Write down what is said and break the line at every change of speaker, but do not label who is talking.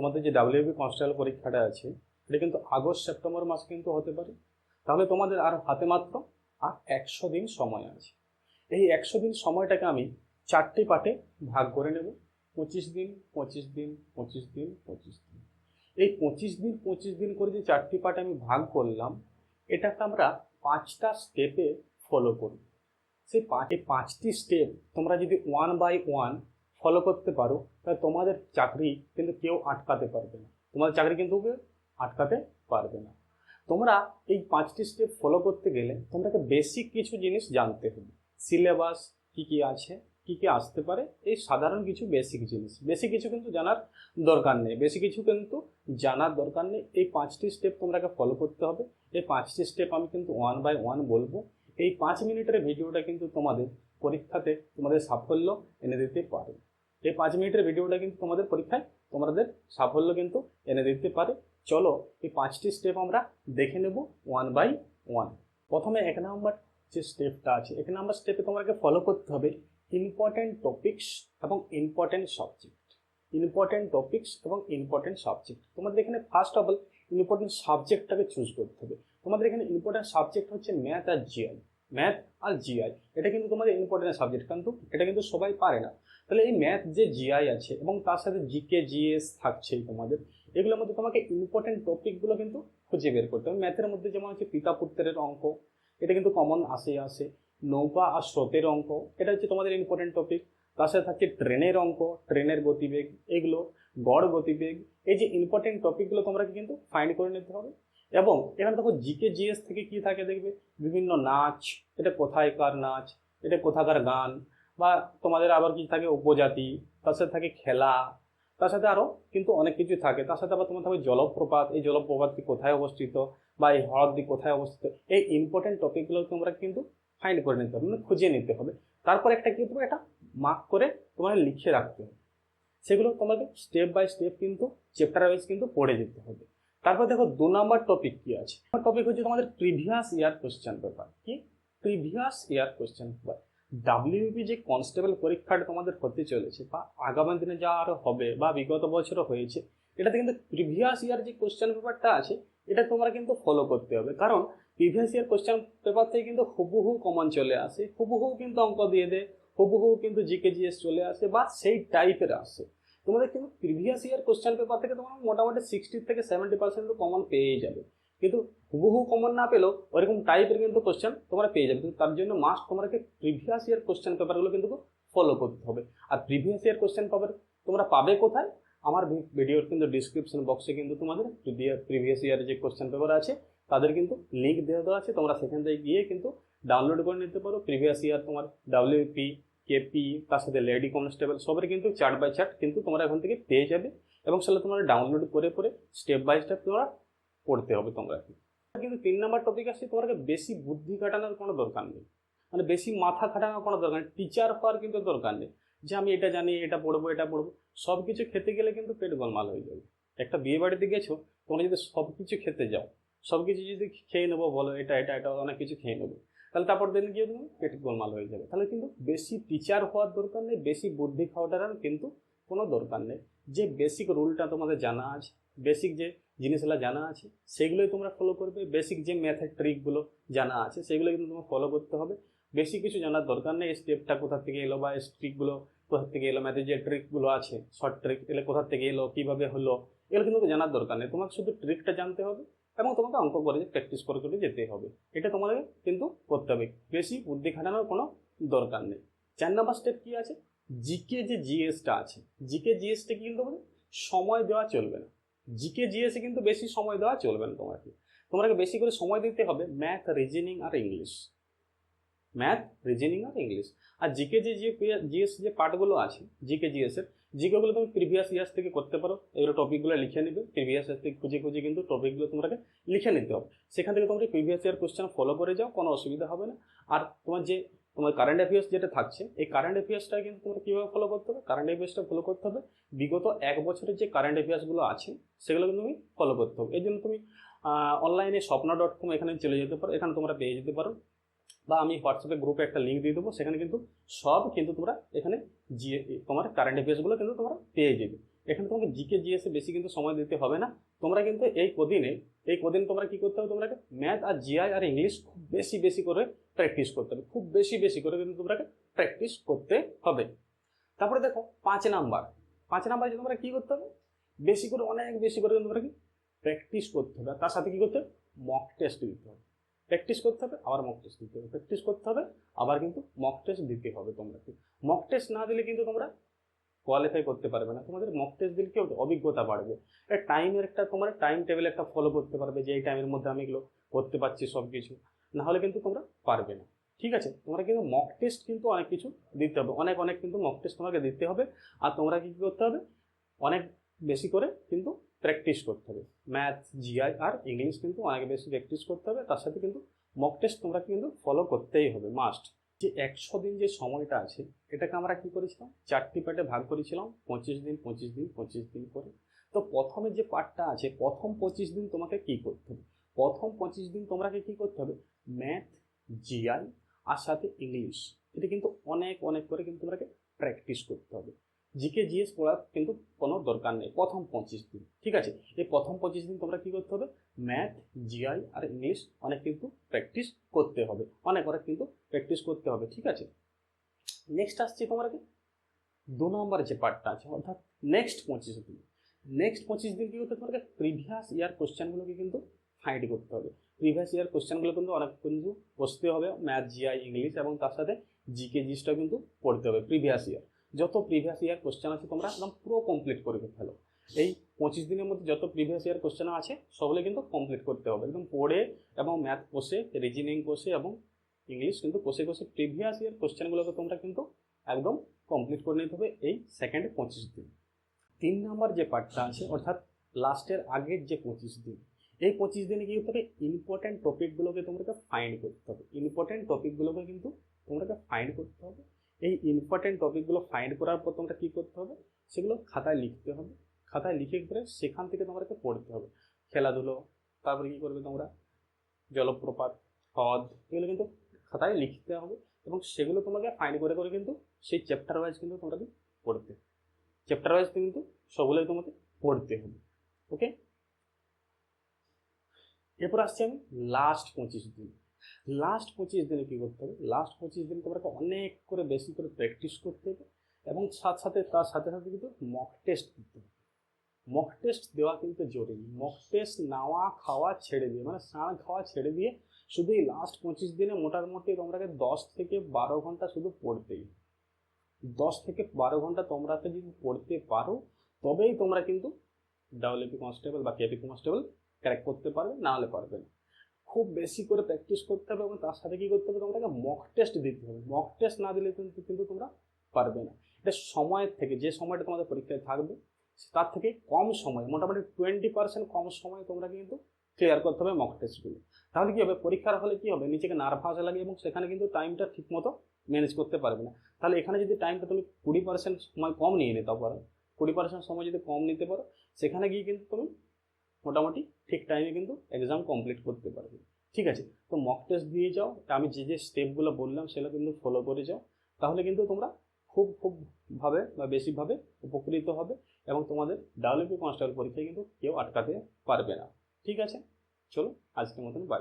তোমাদের যে WB constable পরীক্ষাটা আছে, এটা কিন্তু আগস্ট, সেপ্টেম্বর মাস কিন্তু হতে পারে। তাহলে তোমাদের আর হাতে মাত্র আর একশো দিন সময় আছে। এই একশো দিন সময়টাকে আমি চারটি পার্টে ভাগ করে নেব। পঁচিশ দিন পঁচিশ দিন পঁচিশ দিন পঁচিশ দিন। এই পঁচিশ দিন পঁচিশ দিন করে যে চারটি পার্ট আমি ভাগ করলাম, এটাকে আমরা পাঁচটা স্টেপে ফলো করব সেই পাঁচ পাঁচটি স্টেপ তোমরা যদি ওয়ান বাই ওয়ান ফলো করতে পারো, তাহলে তোমাদের চাকরি কিন্তু কেউ আটকাতে পারবে না। তোমাদের চাকরি কিন্তু কেউ আটকাতে পারবে না। তোমরা এই পাঁচটি স্টেপ ফলো করতে গেলে তোমাকে বেসিক কিছু জিনিস জানতে হবে। সিলেবাস কি কি আছে, কি কি আসতে পারে, এই সাধারণ কিছু বেসিক জিনিস। বেশি কিছু কিন্তু জানার দরকার নেই। বেশি কিছু কিন্তু জানার দরকার নেই। এই পাঁচটি স্টেপ তোমরাকে ফলো করতে হবে। এই পাঁচটি স্টেপ আমি কিন্তু ওয়ান বাই ওয়ান বলব। এই পাঁচ মিনিটের ভিডিওটা কিন্তু তোমাদের পরীক্ষাতে তোমাদের সাফল্য এনে দিতে পারে। এই পাঁচ মিনিটের ভিডিওটা কিন্তু তোমাদের পরীক্ষায় তোমাদের সাফল্য কিন্তু এনে দিতে পারে। চলো এই পাঁচটি স্টেপ আমরা দেখে নেব ওয়ান বাই ওয়ান প্রথমে এক নম্বর যে স্টেপটা আছে, এক নম্বর স্টেপে তোমাকে ফলো করতে হবে ইম্পর্ট্যান্ট টপিকস এবং ইম্পর্ট্যান্ট সাবজেক্ট ইম্পর্ট্যান্ট টপিকস এবং ইম্পর্ট্যান্ট সাবজেক্ট তোমাদের এখানে ফার্স্ট অফ অল ইম্পর্ট্যান্ট সাবজেক্টটাকে চুজ করতে হবে। তোমাদের এখানে ইম্পর্ট্যান্ট সাবজেক্ট হচ্ছে ম্যাথ আর জিআই ম্যাথ আর জিআই এটা কিন্তু তোমাদের ইম্পর্ট্যান্ট সাবজেক্ট কিন্তু এটা কিন্তু সবাই পারে না। তাহলে এই ম্যাথ যে জিআই আছে এবং তার সাথে জিকে জিএস থাকছেই তোমাদের, এগুলোর মধ্যে তোমাকে ইম্পর্টেন্ট টপিকগুলো কিন্তু খুঁজে বের করতে হবে। ম্যাথের মধ্যে যেমন হচ্ছে পিতা পুত্রের অঙ্ক, এটা কিন্তু কমন আসে আসে। নৌকা আর স্রোতের অঙ্ক, এটা হচ্ছে তোমাদের ইম্পর্টেন্ট টপিক তার সাথে থাকছে ট্রেনের অঙ্ক, ট্রেনের গতিবেগ, এগুলো গড় গতিবেগ, এই যে ইম্পর্টেন্ট টপিকগুলো তোমরা কিন্তু ফাইন্ড করে নিতে হবে। এবং এখানে দেখো জিকে জিএস থেকে কি থাকে দেখবে? বিভিন্ন নাচ, এটা কোথায়কার নাচ, এটা কোথাকার গান, বা তোমাদের আবার কি থাকে? উপজাতি, তার সাথে থাকে খেলা, তার সাথে আরও কিন্তু অনেক কিছু থাকে। তার সাথে আবার তোমার থাকবে জলপ্রপাত, এই জলপ্রপাতটি কোথায় অবস্থিত? বা এই হ্রদটি কোথায় অবস্থিত? এই ইম্পর্টেন্ট টপিকগুলো তোমরা কিন্তু ফাইন্ড করে নিতে হবে মানে খুঁজে নিতে হবে। তারপর একটা কিন্তু একটা মার্ক করে তোমার লিখে রাখতে হবে। সেগুলো তোমাকে স্টেপ বাই স্টেপ কিন্তু চ্যাপ্টার ওয়াইজ কিন্তু পড়ে যেতে হবে। তারপর দেখো দু নম্বর টপিক কি আছে? টপিক হচ্ছে তোমাদের প্রিভিয়াস ইয়ার কোশ্চেন পেপার কি? Previous year question paper WP যে কনস্টেবল পরীক্ষাটা তোমাদের হতে চলেছে বা আগামী দিনে যা আরও হবে বা বিগত বছরও হয়েছে, এটাতে কিন্তু প্রিভিয়াস ইয়ার যে কোশ্চেন পেপারটা আছে, এটা তোমরা কিন্তু ফলো করতে হবে। কারণ প্রিভিয়াস ইয়ার কোশ্চেন পেপার থেকে কিন্তু হুবহু কমন চলে আসে, হুবহু কিন্তু অঙ্ক দিয়ে দেয়, হুবহু কিন্তু জিকে জিএস চলে আসে বা সেই টাইপের আসে। তোমাদের কিন্তু প্রিভিয়াস ইয়ার কোশ্চেন পেপার থেকে তোমার মোটামুটি সিক্সটি থেকে সেভেন্টি পার্সেন্ট কমন পেয়ে যাবে। কিন্তু হুবহু কমন না পেলেও ওরকম টাইপের কিন্তু কোশ্চেন তোমরা পেয়ে যাবে। কিন্তু তার জন্য মাস্ট তোমাকে প্রিভিয়াস ইয়ার কোশ্চেন পেপারগুলো কিন্তু ফলো করতে হবে। আর প্রিভিয়াস ইয়ার কোশ্চেন পেপার তোমরা পাবে কোথায়? আমার ভিডিওর কিন্তু ডিসক্রিপশন বক্সে কিন্তু তোমাদের প্রিভিয়াস ইয়ার যে কোশ্চেন পেপার আছে, তাদের কিন্তু লিঙ্ক দেওয়া দেওয়া আছে। তোমরা সেখান থেকে গিয়ে কিন্তু ডাউনলোড করে নিতে পারো। প্রিভিয়াস ইয়ার তোমার ডাব্লিউপি কেপি তার সাথে লেডি কনস্টেবল সবের কিন্তু চার্ট বাই চার্ট কিন্তু তোমরা এখান থেকে পেয়ে যাবে। এবং সেটা তোমরা ডাউনলোড করে করে স্টেপ বাই স্টেপ তোমরা পড়তে হবে তোমরা কিন্তু তিন নম্বর টপিক আসছে তোমাকে বেশি বুদ্ধি খাটানোর কোনো দরকার নেই। মানে বেশি মাথা খাটানোর কোনো দরকার নেই টিচার হওয়ার কিন্তু দরকার নেই। যে আমি এটা জানি, এটা পড়ব এটা পড়ব সব কিছু খেতে গেলে কিন্তু পেট গোলমাল হয়ে যাবে। একটা বিয়ে বাড়িতে গেছো, তোমরা যদি সব কিছু খেতে যাও সব কিছু যদি খেয়ে নেব, বলো এটা এটা এটা, অনেক কিছু খেয়ে নেব। তাহলে তারপর দিন গিয়ে তুমি পেট গোলমাল হয়ে যাবে। তাহলে কিন্তু বেশি টিচার হওয়ার দরকার নেই, বেশি বুদ্ধি খাওয়াটার কিন্তু কোনো দরকার নেই। যে বেসিক রুলটা তোমাদের জানা আছে বেসিক যে জিনিসগুলো জানা আছে, সেগুলোই তোমরা ফলো করবে। বেসিক যে ম্যাথের ট্রিকগুলো জানা আছে, সেগুলো কিন্তু তোমার ফলো করতে হবে। বেশি কিছু জানার দরকার নেই স্টেপটা কোথা থেকে এলো বা ট্রিকগুলো কোথা থেকে এলো ম্যাথের যে ট্রিকগুলো আছে শর্ট ট্রিক এলে কোথা থেকে এলো, কীভাবে হলো, এগুলো কিন্তু জানার দরকার নেই। তোমাকে শুধু ট্রিকটা জানতে হবে এবং তোমাকে অঙ্ক করে প্র্যাকটিস করে করে যেতে হবে। এটা তোমাদের কিন্তু করতে হবে। বেশি বুদ্ধি খাটানোর কোনো দরকার নেই। চার নম্বর স্টেপ কী আছে? জিকে যে জিএসটা আছে জিকে জিএসটা কি কিন্তু সময় দেওয়া চলবে না। জিকে জিএসে কিন্তু বেশি সময় দেওয়া চলবে না তোমাকে। তোমাকে বেশি করে সময় দিতে হবে ম্যাথ রিজনিং আর ইংলিশ ম্যাথ রিজনিং আর ইংলিশ আর জিকে যে জিএস যে পার্টগুলো আছে জিকে জিএসের জিকেগুলো তুমি প্রিভিয়াস ইয়ার্স থেকে করতে পারো। এগুলো টপিকগুলো লিখে নেবে। প্রিভিয়াস ইয়ার থেকে খুঁজে খুঁজে কিন্তু টপিকগুলো তোমাকে লিখে নিতে হবে। সেখান থেকে তোমরা প্রিভিয়াস ইয়ার কোশ্চেন ফলো করে যাও, কোনো অসুবিধা হবে না। আর তোমার যে, তোমার কারেন্ট অ্যাফেয়ার্স যেটা থাকছে, এই কারেন্ট অ্যাফেয়ার্সটা কিন্তু তোমরা কীভাবে ফলো করতে হবে? কারেন্ট অ্যাফেয়ার্সটা ফলো করতে হবে। বিগত এক বছরের যে কারেন্ট অ্যাফেয়ার্সগুলো আছে, সেগুলো কিন্তু তুমি ফলো করতে হবে। এই জন্য তুমি অনলাইনে স্বপ্ন ডট কম এখানে চলে যেতে পারো। এখানে তোমরা পেয়ে যেতে পারো। বা আমি হোয়াটসঅ্যাপে গ্রুপে একটা লিঙ্ক দিয়ে দেবো, সেখানে কিন্তু সব কিন্তু তোমরা এখানে জিএ তোমার কারেন্ট অ্যাফেয়ার্সগুলো কিন্তু তোমরা পেয়ে যাবে। এখানে তোমাকে জিকে জিএসে বেশি কিন্তু সময় দিতে হবে না। তোমরা কিন্তু এই কদিনে, এই কদিন তোমরা কি করতে হবে? তোমরাকে ম্যাথ আর জিআই আর ইংলিশ খুব বেশি বেশি করে প্র্যাকটিস করতে হবে। খুব বেশি বেশি করে কিন্তু তোমরাকে প্র্যাকটিস করতে হবে। তারপরে দেখো, পাঁচ নাম্বার। পাঁচ নাম্বারে তোমরা কি করতে হবে? বেশি করে, অনেক বেশি করে তোমরা কি প্র্যাকটিস করতে হবে। তার সাথে কি করতে হবে? মক টেস্ট দিতে হবে। প্র্যাকটিস করতে হবে, আবার মক টেস্ট দিতে হবে। প্র্যাকটিস করতে হবে, আবার কিন্তু মক টেস্ট দিতে হবে তোমরাকে মক টেস্ট না দিলে কিন্তু তোমরা কোয়ালিফাই করতে পারবে না। তোমাদের মক টেস্ট দিলে কি হবে? অভিজ্ঞতা বাড়বে। টাইমের একটা, তোমরা টাইম টেবিল একটা ফলো করতে পারবে যে এই টাইমের মধ্যে আমি এগুলো করতে পারছি সব কিছু না হলে কিন্তু তোমরা পারবে না। ঠিক আছে? তোমরা কিন্তু মক টেস্ট কিন্তু অনেক কিছু দিতে হবে। অনেক অনেক কিন্তু মক টেস্ট তোমাকে দিতে হবে। আর তোমরা কি কি করতে হবে? অনেক বেশি করে কিন্তু প্র্যাকটিস করতে হবে। ম্যাথ জিআই আর ইংলিশ কিন্তু অনেক বেশি প্র্যাকটিস করতে হবে। তার সাথে কিন্তু মক টেস্ট তোমরা কিন্তু ফলো করতেই হবে মাস্ট যে একশো দিন যে সময়টা আছে, এটাকে আমরা কি করেছিলাম? চারটি পার্টে ভাগ করেছিলাম, পঁচিশ দিন পঁচিশ দিন পঁচিশ দিন করে। তো প্রথমে যে পার্টটা আছে, প্রথম পঁচিশ দিন তোমাকে কি করতে হবে? প্রথম পঁচিশ দিন তোমাকে কি করতে হবে? ম্যাথ জিআই আর সাথে ইংলিশ। এটা কিন্তু অনেক অনেক করে কিন্তু তোমাকে প্র্যাকটিস করতে হবে। জিকে জিএস পড়ার কিন্তু কোনো দরকার নেই। প্রথম পঁচিশ দিন, ঠিক আছে? এই প্রথম পঁচিশ দিন তোমরা কী করতে হবে? ম্যাথ জিআই আর ইংলিশ অনেক কিন্তু প্র্যাকটিস করতে হবে। অনেক অনেক কিন্তু প্র্যাকটিস করতে হবে, ঠিক আছে? নেক্সট আসছে তোমাকে দু নম্বর যে পার্টটা আছে, অর্থাৎ নেক্সট পঁচিশ দিন। নেক্সট পঁচিশ দিন কি করতে তোমাকে প্রিভিয়াস ইয়ার কোশ্চেনগুলোকে কিন্তু ফাইন্ড করতে হবে। প্রিভিয়াস ইয়ার কোশ্চেনগুলো কিন্তু অনেক কিন্তু বসতে হবে। ম্যাথ জিআই ইংলিশ এবং তার সাথে জিকে জিসটাও কিন্তু পড়তে হবে প্রিভিয়াস ইয়ার যত প্রিভিয়াস ইয়ার কোশ্চেন আছে তোমরা একদম পুরো কমপ্লিট করে ফেলো। এই পঁচিশ দিনের মধ্যে যত প্রিভিয়াস ইয়ার কোশ্চেন আছে, সবগুলো কিন্তু কমপ্লিট করতে হবে। একদম পড়ে এবং ম্যাথ কষে রিজনিং কষে এবং ইংলিশ কিন্তু কষে কষে প্রিভিয়াস ইয়ার কোশ্চেনগুলোকে তোমরা কিন্তু একদম কমপ্লিট করে নিতে হবে এই সেকেন্ড পঁচিশ দিন। তিন নম্বর যে পার্টটা আছে, অর্থাৎ লাস্টের আগের যে পঁচিশ দিন, এই পঁচিশ দিনে কি করতে হবে? ইম্পর্ট্যান্ট টপিকগুলোকে তোমাকে ফাইন্ড করতে হবে। ইম্পর্ট্যান্ট টপিকগুলোকে কিন্তু তোমাকে ফাইন্ড করতে হবে। এই ইম্পর্টেন্ট টপিকগুলো ফাইন্ড করার পর তোমরা কী করতে হবে? সেগুলো খাতায় লিখতে হবে। খাতায় লিখে করে সেখান থেকে তোমাকে পড়তে হবে। খেলাধুলো, তারপরে কী করবে তোমরা? জলপ্রপাত, হ্রদ, এগুলো কিন্তু খাতায় লিখতে হবে এবং সেগুলো তোমাকে ফাইন্ড করে করে কিন্তু সেই চ্যাপ্টার ওয়াইজ কিন্তু তোমাকে পড়তে চ্যাপ্টার ওয়াইজ কিন্তু সবগুলোই তোমাকে পড়তে হবে। ওকে এরপর আসছি আমি লাস্ট পঁচিশ দিন। লাস্ট পঁচিশ দিনে কী করতে হবে? লাস্ট পঁচিশ দিন তোমাকে অনেক করে বেশি করে প্র্যাকটিস করতে হবে এবং সাথে সাথে, তার সাথে সাথে কিন্তু মক টেস্ট দিতে হবে। মক টেস্ট দেওয়া কিন্তু জরুরি। মক টেস্ট নেওয়া, খাওয়া ছেড়ে দিয়ে মানে স্নান, খাওয়া ছেড়ে দিয়ে শুধু এই লাস্ট পঁচিশ দিনে মোটামুটি তোমরাকে দশ থেকে বারো ঘণ্টা শুধু পড়তেই দশ থেকে বারো ঘণ্টা তোমরাকে যদি পড়তে পারো, তবেই তোমরা কিন্তু ডাব্লিউপি কনস্টেবল বা কেপি কনস্টেবল ক্র্যাক করতে পারবে, না হলে পারবে না। খুব বেশি করে প্র্যাকটিস করতে হবে এবং তার সাথে কী করতে হবে? তোমাকে মক টেস্ট দিতে হবে। মক টেস্ট না দিলে কিন্তু কিন্তু তোমরা পারবে না। এটা সময়ের থেকে, যে সময়টা তোমাদের পরীক্ষায় থাকবে, তার থেকে কম সময়, মোটামুটি টোয়েন্টি পার্সেন্ট কম সময়ে তোমরা কিন্তু ক্লিয়ার করতে হবে মক টেস্টগুলো তাহলে কী হবে? পরীক্ষার হলে কী হবে? নিজেকে নার্ভাস লাগে এবং সেখানে কিন্তু টাইমটা ঠিকমতো ম্যানেজ করতে পারবে না। তাহলে এখানে যদি টাইমটা তুমি কুড়ি পার্সেন্ট সময় কম নিয়ে নিতে পারো, কুড়ি পার্সেন্ট সময় যদি কম নিতে পারো, সেখানে গিয়ে কিন্তু তুমি মোটামুটি ঠিক টাইমে কিন্তু এক্সাম কমপ্লিট করতে পারবে। ঠিক আছে? তো মক টেস্ট দিয়ে যাও। আমি যে যে স্টেপগুলো বললাম, সেগুলো কিন্তু ফলো করে যাও। তাহলে কিন্তু তোমরা খুব খুব ভাবে বা বেশিভাবে উপকৃত হবে এবং তোমাদের ডাব্লিউপি কনস্টেবল পরীক্ষায় কিন্তু কেউ আটকাতে পারবে না। ঠিক আছে? চলো, আজকের মতন বাই